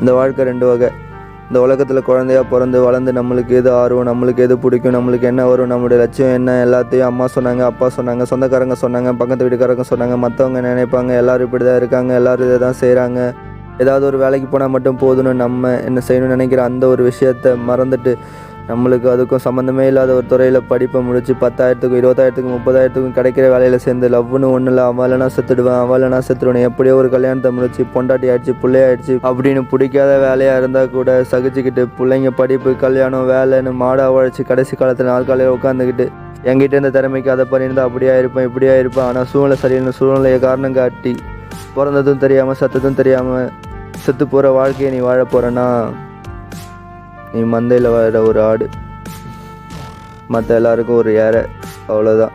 இந்த வாழ்க்கை ரெண்டு வகை. இந்த உலகத்தில் குழந்தையா பிறந்து வளர்ந்து நம்மளுக்கு எது ஆர்வம் நம்மளுக்கு எது பிடிக்கும் நம்மளுக்கு என்ன வரும் நம்மளுடைய லட்சியம் என்ன எல்லாத்தையும் அம்மா சொன்னாங்க அப்பா சொன்னாங்க சொந்தக்காரங்க சொன்னாங்க பக்கத்து வீட்டுக்காரங்க சொன்னாங்க மற்றவங்க நினைப்பாங்க எல்லாரும் இப்படி தான் இருக்காங்க எல்லோரும் இதை தான் செய்கிறாங்க ஏதாவது ஒரு வேலைக்கு போனால் மட்டும் போதும்னு நம்ம என்ன செய்யணும்னு நினைக்கிற அந்த ஒரு விஷயத்த மறந்துட்டு நம்மளுக்கு அதுக்கும் சம்மந்தமே இல்லாத ஒரு துறையில் படிப்பை முடிச்சு பத்தாயிரத்துக்கும் இருபதாயிரத்துக்கும் முப்பதாயிரத்துக்கும் கிடைக்கிற வேலையில் சேர்ந்து லவ்னு ஒன்றும் இல்லை அவளைனா செத்துடுவேன் அவளைனா செத்துடுவேன் எப்படியோ ஒரு கல்யாணத்தை முடிச்சு பொண்டாட்டி ஆயிடுச்சு பிள்ளையாயிடுச்சு அப்படின்னு பிடிக்காத வேலையாக இருந்தால் கூட சகிச்சுக்கிட்டு பிள்ளைங்க படிப்பு கல்யாணம் வேலைன்னு மாடா உழைச்சி கடைசி காலத்தில் நாற்காலையில் உட்காந்துக்கிட்டு என்கிட்ட இருந்த திறமைக்கு அதை பண்ணியிருந்தா அப்படியா இருப்பேன் இப்படியா இருப்பேன். ஆனால் சூழ்நிலை சரியில்லை சூழ்நிலையை காரணம் காட்டி பிறந்ததும் தெரியாமல் சத்ததும் தெரியாமல் செத்து போகிற வாழ்க்கையை நீ வாழ போகிறேன்னா நீ மந்தையில் வர ஒரு ஆடு. மற்ற எல்லாருக்கும் ஒரு ஏற. அவ்வளோதான்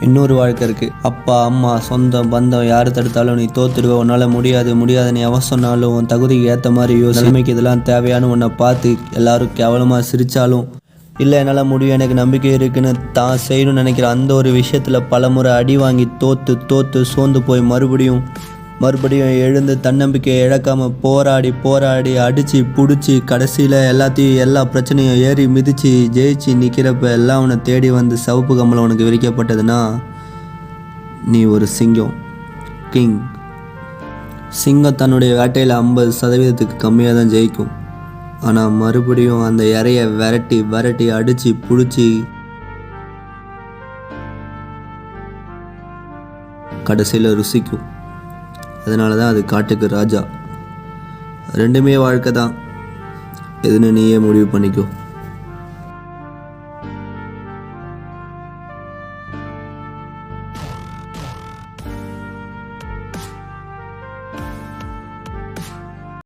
இன்னொரு வாழ்க்கை இருக்குது அப்பா அம்மா சொந்தம் பந்தம் யார் தடுத்தாலும் நீ தோத்துடுவ. உன்னால் முடியாது முடியாது நீ அவ சொன்னாலும் உன் தகுதிக்கு ஏற்ற மாதிரி யோசனைக்கு இதெல்லாம் தேவையான உன்னை பார்த்து எல்லாரும் கேவலமாக சிரித்தாலும் இல்லை என்னால் முடியும். எனக்கு நம்பிக்கை இருக்குன்னு தான் செய்யணும்னு நினைக்கிற அந்த ஒரு விஷயத்தில் பலமுறை அடி வாங்கி தோற்று தோற்று சோர்ந்து போய் மறுபடியும் மறுபடியும் எழுந்து தன்னம்பிக்கையை இழக்காமல் போராடி போராடி அடித்து பிடிச்சி கடைசியில் எல்லாத்தையும் எல்லா பிரச்சனையும் ஏறி மிதித்து ஜெயிச்சு நிற்கிறப்ப எல்லாம் உன்னை தேடி வந்து சவப்பு கம்பளம் உனக்கு விரிக்கப்பட்டதுன்னா நீ ஒரு சிங்கம் கிங். சிங்கம் தன்னுடைய வேட்டையில் ஐம்பது சதவீதத்துக்கு கம்மியாக தான் ஜெயிக்கும். ஆனால் மறுபடியும் அந்த இறைய விரட்டி விரட்டி அடித்து பிடிச்சி கடைசியில் ருசிக்கும். அதனால தான் அது காட்டுக்கு ராஜா. ரெண்டுமே வாழ்க்கை தான். எதுன்னு நீயே முடிவு பண்ணிக்கோ.